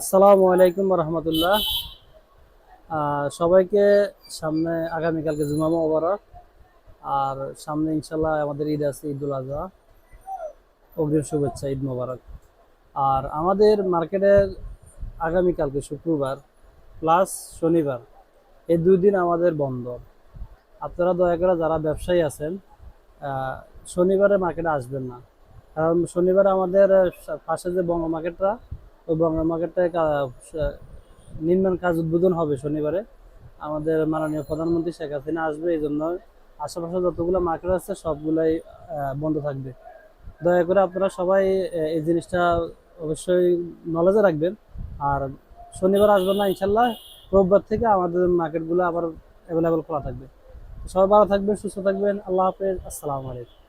আসসালামু আলাইকুম রহমতুল্লাহ সবাইকে সামনে আগামীকালকে জুমা মোবারক। আর সামনে ইনশাল্লাহ আমাদের ঈদ আছে, ঈদুল আজহা। অগ্রিম শুভেচ্ছা, ঈদ মোবারক। আর আমাদের মার্কেটের আগামীকালকে শুক্রবার প্লাস শনিবার, এই দুই দিন আমাদের বন্ধ। আপনারা দয়া করে যারা ব্যবসায়ী আছেন শনিবারে মার্কেটে আসবেন না। কারণ শনিবারে আমাদের পাশে যে বঙ্গ মার্কেটটা বঙ্গ মার্কেটে নির্মাণ কাজ উদ্বোধন হবে শনিবারে। আমাদের মাননীয় প্রধানমন্ত্রী শেখ হাসিনা আসবে, এই জন্য আশেপাশে যতগুলো মার্কেট আছে সবগুলাই বন্ধ থাকবে। দয়া করে আপনারা সবাই এই জিনিসটা অবশ্যই নলেজে রাখবেন। আর শনিবার আসবেন না ইনশাল্লাহ রোববার থেকে আমাদের মার্কেটগুলো আবার অ্যাভেলেবেল খোলা থাকবে। সবাই ভালো থাকবেন, সুস্থ থাকবেন। আল্লাহ হাফেজ। আসসালামু আলাইকুম।